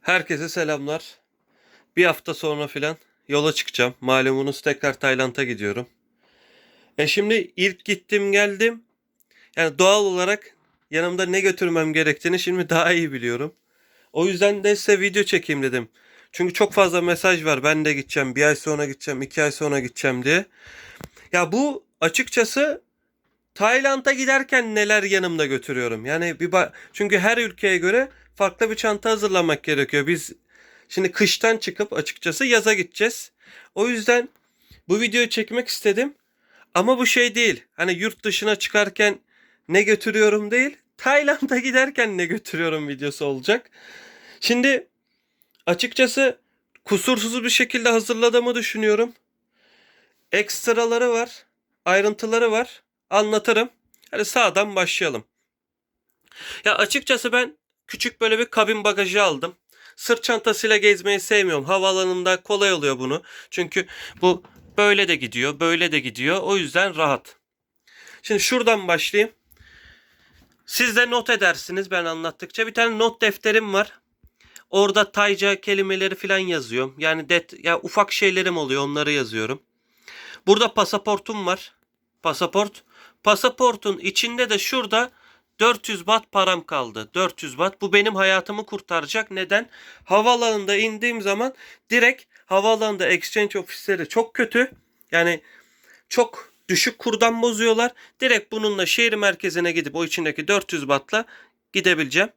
Herkese selamlar. Bir hafta sonra filan yola çıkacağım. Malumunuz tekrar Tayland'a gidiyorum. E şimdi ilk gittim geldim. Yani doğal olarak yanımda ne götürmem gerektiğini şimdi daha iyi biliyorum. O yüzden de size video çekeyim dedim. Çünkü çok fazla mesaj var. Ben de gideceğim. Bir ay sonra gideceğim. iki ay sonra gideceğim diye. Ya bu açıkçası Tayland'a giderken neler yanımda götürüyorum. Yani bir ba- çünkü her ülkeye göre farklı bir çanta hazırlamak gerekiyor. Biz şimdi kıştan çıkıp açıkçası yaza gideceğiz. O yüzden bu videoyu çekmek istedim. Ama bu şey değil. Hani yurt dışına çıkarken ne götürüyorum değil. Tayland'a giderken ne götürüyorum videosu olacak. Şimdi açıkçası kusursuz bir şekilde hazırladığımı düşünüyorum. Ekstraları var, ayrıntıları var. Anlatırım. Hadi sağdan başlayalım. Ya açıkçası ben küçük böyle bir kabin bagajı aldım. Sırt çantasıyla gezmeyi sevmiyorum. Havaalanında kolay oluyor bunu. Çünkü bu böyle de gidiyor, böyle de gidiyor. O yüzden rahat. Şimdi şuradan başlayayım. Siz de not edersiniz ben anlattıkça. Bir tane not defterim var. Orada Tayca kelimeleri falan yazıyorum. Yani det ya ufak şeylerim oluyor, onları yazıyorum. Burada pasaportum var. Pasaport. Pasaportun içinde de şurada 400 bat param kaldı. 400 bat. Bu benim hayatımı kurtaracak. Neden? Havaalanında indiğim zaman direkt havaalanında exchange ofisleri çok kötü. Yani çok düşük kurdan bozuyorlar. Direkt bununla şehir merkezine gidip o içindeki 400 batla gidebileceğim.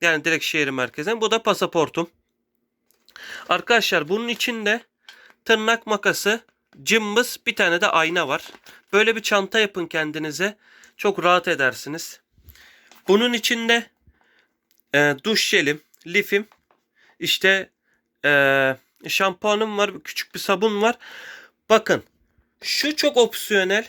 Yani direkt şehir merkezine. Bu da pasaportum. Arkadaşlar bunun içinde tırnak makası, cımbız, bir tane de ayna var. Böyle bir çanta yapın kendinize. Çok rahat edersiniz. Bunun içinde e, duş jelim, lifim, işte e, şampuanım var, küçük bir sabun var. Bakın şu çok opsiyonel.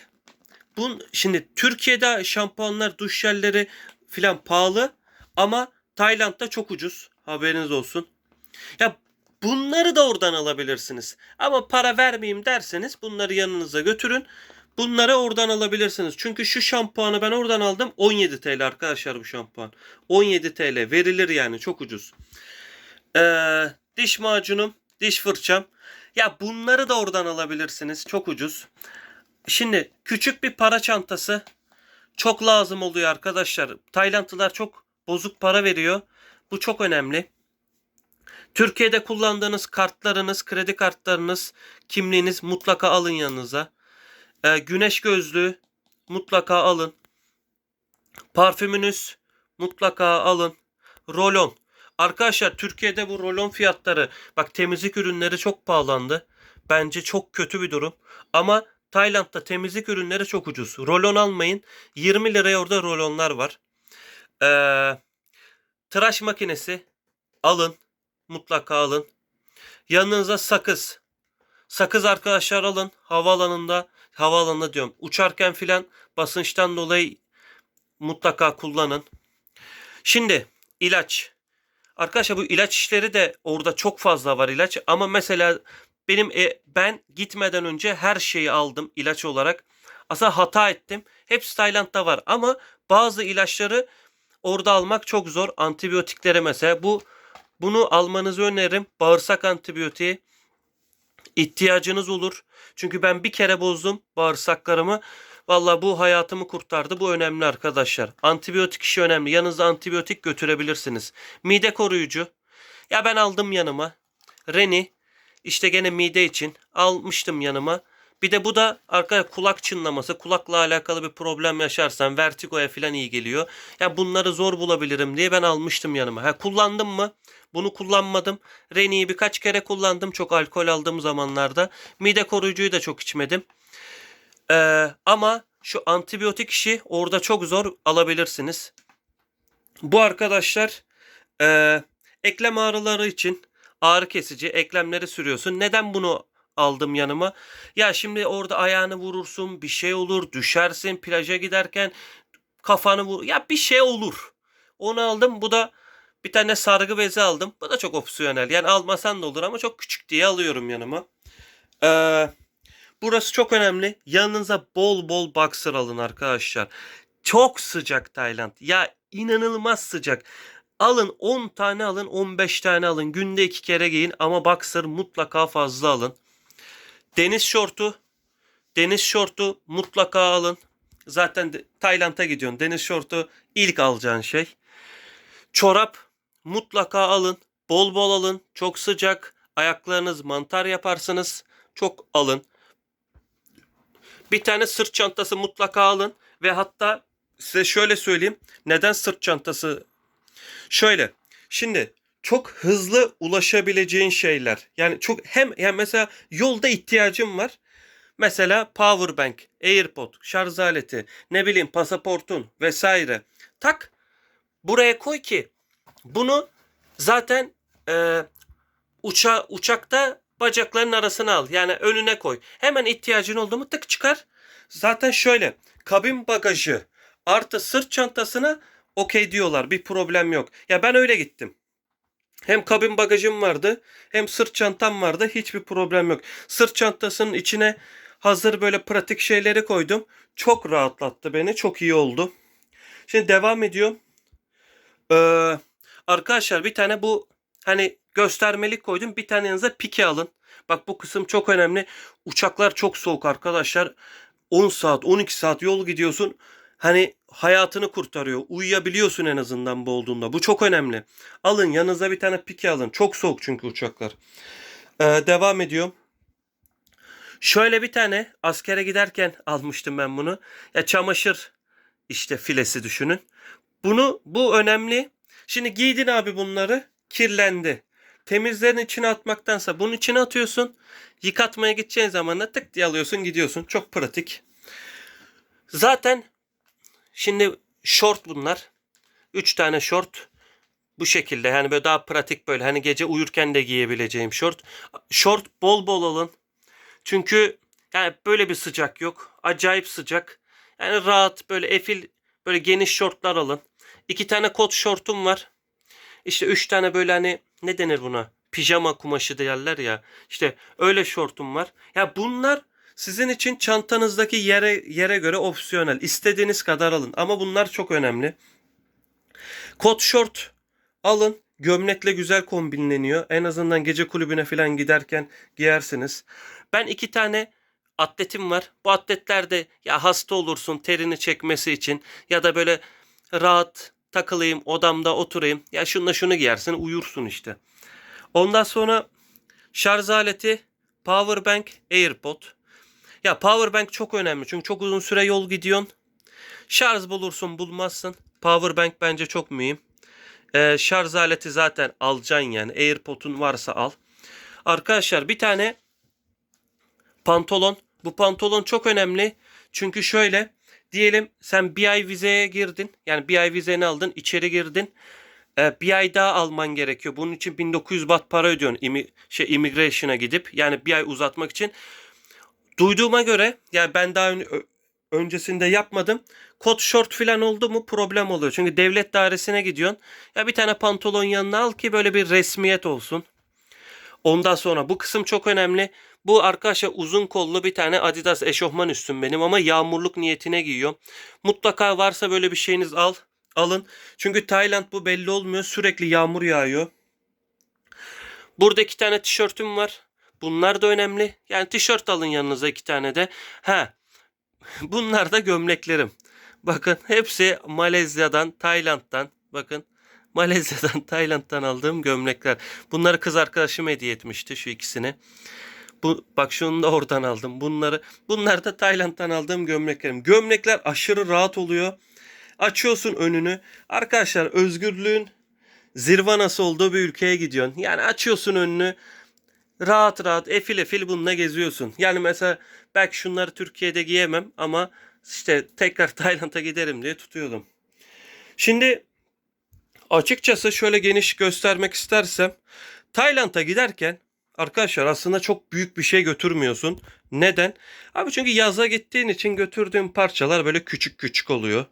Bun, şimdi Türkiye'de şampuanlar, duş jelleri filan pahalı ama Tayland'da çok ucuz. Haberiniz olsun. Ya bunları da oradan alabilirsiniz. Ama para vermeyeyim derseniz bunları yanınıza götürün. Bunları oradan alabilirsiniz. Çünkü şu şampuanı ben oradan aldım. 17 TL arkadaşlar bu şampuan. 17 TL verilir yani çok ucuz. Ee, diş macunum, diş fırçam. Ya bunları da oradan alabilirsiniz. Çok ucuz. Şimdi küçük bir para çantası çok lazım oluyor arkadaşlar. Taylandlılar çok bozuk para veriyor. Bu çok önemli. Türkiye'de kullandığınız kartlarınız, kredi kartlarınız, kimliğiniz mutlaka alın yanınıza. Ee, güneş gözlüğü mutlaka alın. Parfümünüz mutlaka alın. Rolon. Arkadaşlar Türkiye'de bu rolon fiyatları bak temizlik ürünleri çok pahalandı. Bence çok kötü bir durum. Ama Tayland'da temizlik ürünleri çok ucuz. Rolon almayın. 20 liraya orada rolonlar var. Ee, tıraş makinesi alın. Mutlaka alın. Yanınıza sakız. Sakız arkadaşlar alın. Havaalanında, havaalanında diyorum. Uçarken filan basınçtan dolayı mutlaka kullanın. Şimdi ilaç. Arkadaşlar bu ilaç işleri de orada çok fazla var ilaç. Ama mesela benim e, ben gitmeden önce her şeyi aldım ilaç olarak. Aslında hata ettim. Hepsi Tayland'da var ama bazı ilaçları orada almak çok zor. Antibiyotiklere mesela bu bunu almanızı öneririm. Bağırsak antibiyotiği ihtiyacınız olur. Çünkü ben bir kere bozdum bağırsaklarımı. Valla bu hayatımı kurtardı. Bu önemli arkadaşlar. Antibiyotik işi önemli. Yanınızda antibiyotik götürebilirsiniz. Mide koruyucu. Ya ben aldım yanıma. Reni. işte gene mide için almıştım yanıma. Bir de bu da arka kulak çınlaması, kulakla alakalı bir problem yaşarsan vertigoya falan iyi geliyor. Ya bunları zor bulabilirim diye ben almıştım yanıma. Ha kullandım mı? Bunu kullanmadım. Reni'yi birkaç kere kullandım çok alkol aldığım zamanlarda. Mide koruyucuyu da çok içmedim. Ee, ama şu antibiyotik işi orada çok zor alabilirsiniz. Bu arkadaşlar e, eklem ağrıları için ağrı kesici eklemleri sürüyorsun. Neden bunu aldım yanıma? Ya şimdi orada ayağını vurursun, bir şey olur, düşersin plaja giderken kafanı vur. Ya bir şey olur. Onu aldım. Bu da bir tane sargı bezi aldım. Bu da çok opsiyonel. Yani almasan da olur ama çok küçük diye alıyorum yanıma. Eee Burası çok önemli. Yanınıza bol bol boxer alın arkadaşlar. Çok sıcak Tayland. Ya inanılmaz sıcak. Alın 10 tane alın 15 tane alın. Günde 2 kere giyin ama boxer mutlaka fazla alın. Deniz şortu. Deniz şortu mutlaka alın. Zaten de- Tayland'a gidiyorsun. Deniz şortu ilk alacağın şey. Çorap mutlaka alın. Bol bol alın. Çok sıcak. Ayaklarınız mantar yaparsınız. Çok alın. Bir tane sırt çantası mutlaka alın. Ve hatta size şöyle söyleyeyim. Neden sırt çantası? Şöyle. Şimdi çok hızlı ulaşabileceğin şeyler. Yani çok hem yani mesela yolda ihtiyacım var. Mesela power bank, AirPod, şarj aleti, ne bileyim pasaportun vesaire. Tak buraya koy ki bunu zaten e, uça, uçakta bacakların arasına al. Yani önüne koy. Hemen ihtiyacın oldu mu tık çıkar. Zaten şöyle kabin bagajı artı sırt çantasına okey diyorlar. Bir problem yok. Ya ben öyle gittim. Hem kabin bagajım vardı hem sırt çantam vardı. Hiçbir problem yok. Sırt çantasının içine hazır böyle pratik şeyleri koydum. Çok rahatlattı beni. Çok iyi oldu. Şimdi devam ediyorum. Ee, arkadaşlar bir tane bu hani göstermelik koydum. Bir tane yanınıza pike alın. Bak bu kısım çok önemli. Uçaklar çok soğuk arkadaşlar. 10 saat 12 saat yol gidiyorsun. Hani hayatını kurtarıyor. Uyuyabiliyorsun en azından bu olduğunda. Bu çok önemli. Alın yanınıza bir tane pike alın. Çok soğuk çünkü uçaklar. Ee, devam ediyorum. Şöyle bir tane askere giderken almıştım ben bunu. Ya çamaşır işte filesi düşünün. Bunu bu önemli. Şimdi giydin abi bunları kirlendi. Temizlerin içine atmaktansa bunun içine atıyorsun. Yıkatmaya gideceğin zaman da tık diye alıyorsun gidiyorsun. Çok pratik. Zaten şimdi short bunlar. 3 tane short bu şekilde yani böyle daha pratik böyle hani gece uyurken de giyebileceğim short. Short bol bol alın. Çünkü yani böyle bir sıcak yok. Acayip sıcak. Yani rahat böyle efil böyle geniş şortlar alın. İki tane kot şortum var. İşte üç tane böyle hani ne denir buna? Pijama kumaşı derler ya. İşte öyle şortum var. Ya bunlar sizin için çantanızdaki yere yere göre opsiyonel. İstediğiniz kadar alın. Ama bunlar çok önemli. Kot şort alın. Gömlekle güzel kombinleniyor. En azından gece kulübüne falan giderken giyersiniz. Ben iki tane atletim var. Bu atletlerde ya hasta olursun terini çekmesi için ya da böyle rahat takılayım odamda oturayım. Ya şunla şunu giyersin uyursun işte. Ondan sonra şarj aleti, power bank, AirPod. Ya power bank çok önemli çünkü çok uzun süre yol gidiyorsun. Şarj bulursun bulmazsın. Power bank bence çok mühim. Ee, şarj aleti zaten alacaksın yani. AirPod'un varsa al. Arkadaşlar bir tane pantolon. Bu pantolon çok önemli. Çünkü şöyle diyelim sen bir ay vizeye girdin. Yani bir ay vizeni aldın içeri girdin. Ee, bir ay daha alman gerekiyor. Bunun için 1900 baht para ödüyorsun imi, şey immigration'a gidip. Yani bir ay uzatmak için. Duyduğuma göre yani ben daha öncesinde yapmadım. Kot şort falan oldu mu problem oluyor. Çünkü devlet dairesine gidiyorsun. Ya bir tane pantolon yanına al ki böyle bir resmiyet olsun. Ondan sonra bu kısım çok önemli. Bu arkadaşlar uzun kollu bir tane Adidas eşofman üstüm benim ama yağmurluk niyetine giyiyorum. Mutlaka varsa böyle bir şeyiniz al. Alın. Çünkü Tayland bu belli olmuyor. Sürekli yağmur yağıyor. Burada iki tane tişörtüm var. Bunlar da önemli. Yani tişört alın yanınıza iki tane de. Ha. Bunlar da gömleklerim. Bakın hepsi Malezya'dan, Tayland'dan. Bakın Malezya'dan, Tayland'dan aldığım gömlekler. Bunları kız arkadaşım hediye etmişti şu ikisini. Bu bak şunu da oradan aldım. Bunları bunlar da Tayland'dan aldığım gömleklerim. Gömlekler aşırı rahat oluyor. Açıyorsun önünü. Arkadaşlar özgürlüğün zirvanası olduğu bir ülkeye gidiyorsun. Yani açıyorsun önünü. Rahat rahat efil efil bununla geziyorsun. Yani mesela belki şunları Türkiye'de giyemem ama işte tekrar Tayland'a giderim diye tutuyordum. Şimdi açıkçası şöyle geniş göstermek istersem Tayland'a giderken arkadaşlar aslında çok büyük bir şey götürmüyorsun. Neden? Abi çünkü yaza gittiğin için götürdüğün parçalar böyle küçük küçük oluyor.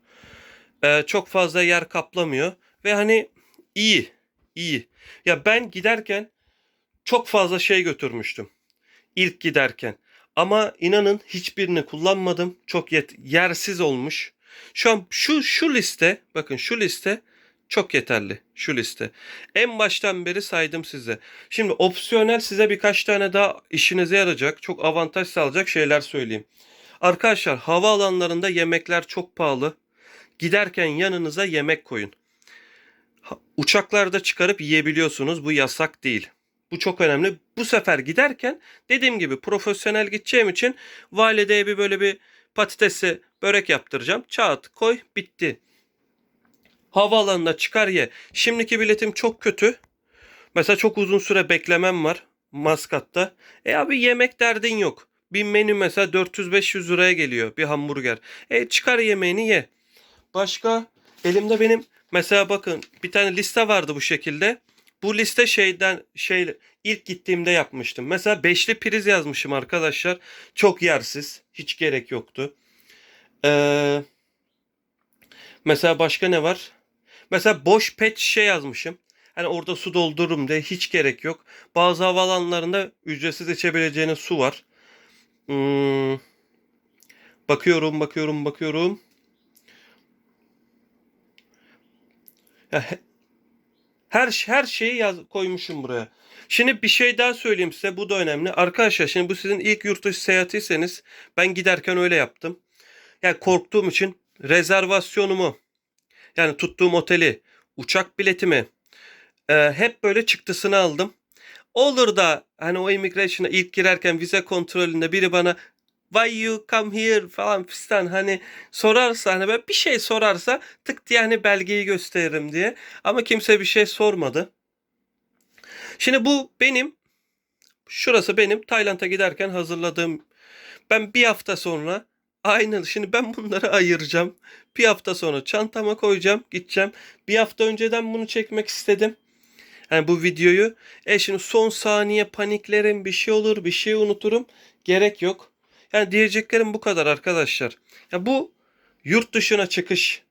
Ee, çok fazla yer kaplamıyor ve hani iyi iyi. Ya ben giderken çok fazla şey götürmüştüm. İlk giderken. Ama inanın hiçbirini kullanmadım. Çok yet yersiz olmuş. Şu an şu şu liste bakın şu liste Çok yeterli şu liste. En baştan beri saydım size. Şimdi opsiyonel size birkaç tane daha işinize yarayacak, çok avantaj sağlayacak şeyler söyleyeyim. Arkadaşlar havaalanlarında yemekler çok pahalı. Giderken yanınıza yemek koyun. Uçaklarda çıkarıp yiyebiliyorsunuz. Bu yasak değil. Bu çok önemli. Bu sefer giderken dediğim gibi profesyonel gideceğim için valideye bir böyle bir patatesi börek yaptıracağım. Çat koy bitti. Havaalanına çıkar ye. Şimdiki biletim çok kötü. Mesela çok uzun süre beklemem var Maskat'ta. E abi yemek derdin yok. Bir menü mesela 400-500 liraya geliyor bir hamburger. E çıkar yemeğini ye. Başka elimde benim mesela bakın bir tane liste vardı bu şekilde. Bu liste şeyden şey ilk gittiğimde yapmıştım. Mesela beşli priz yazmışım arkadaşlar. Çok yersiz. Hiç gerek yoktu. Ee, mesela başka ne var? Mesela boş pet şişe yazmışım. Hani orada su doldururum diye hiç gerek yok. Bazı havaalanlarında ücretsiz içebileceğiniz su var. Hmm, bakıyorum, bakıyorum, bakıyorum. Her her şeyi yaz, koymuşum buraya. Şimdi bir şey daha söyleyeyim size. Bu da önemli. Arkadaşlar şimdi bu sizin ilk yurt dışı seyahatiyseniz ben giderken öyle yaptım. Yani korktuğum için rezervasyonumu yani tuttuğum oteli, uçak biletimi e, hep böyle çıktısını aldım. Olur da hani o immigration'a ilk girerken vize kontrolünde biri bana why you come here falan fistan hani sorarsa hani böyle bir şey sorarsa tık diye hani belgeyi gösteririm diye. Ama kimse bir şey sormadı. Şimdi bu benim şurası benim Tayland'a giderken hazırladığım ben bir hafta sonra aynen şimdi ben bunları ayıracağım. Bir hafta sonra çantama koyacağım gideceğim. Bir hafta önceden bunu çekmek istedim. Yani bu videoyu. E şimdi son saniye paniklerim bir şey olur bir şey unuturum. Gerek yok. Yani diyeceklerim bu kadar arkadaşlar. Ya bu yurt dışına çıkış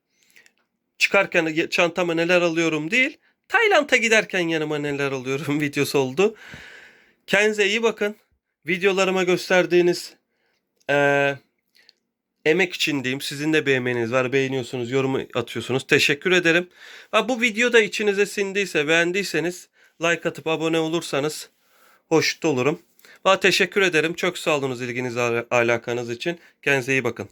çıkarken çantama neler alıyorum değil. Tayland'a giderken yanıma neler alıyorum videosu oldu. Kendinize iyi bakın. Videolarıma gösterdiğiniz eee, emek için diyeyim. Sizin de bir emeğiniz var. Beğeniyorsunuz, yorum atıyorsunuz. Teşekkür ederim. Ha, bu video da içinize sindiyse, beğendiyseniz like atıp abone olursanız hoş da olurum. Ha, teşekkür ederim. Çok sağ olunuz ilginiz, alakanız için. Kendinize iyi bakın.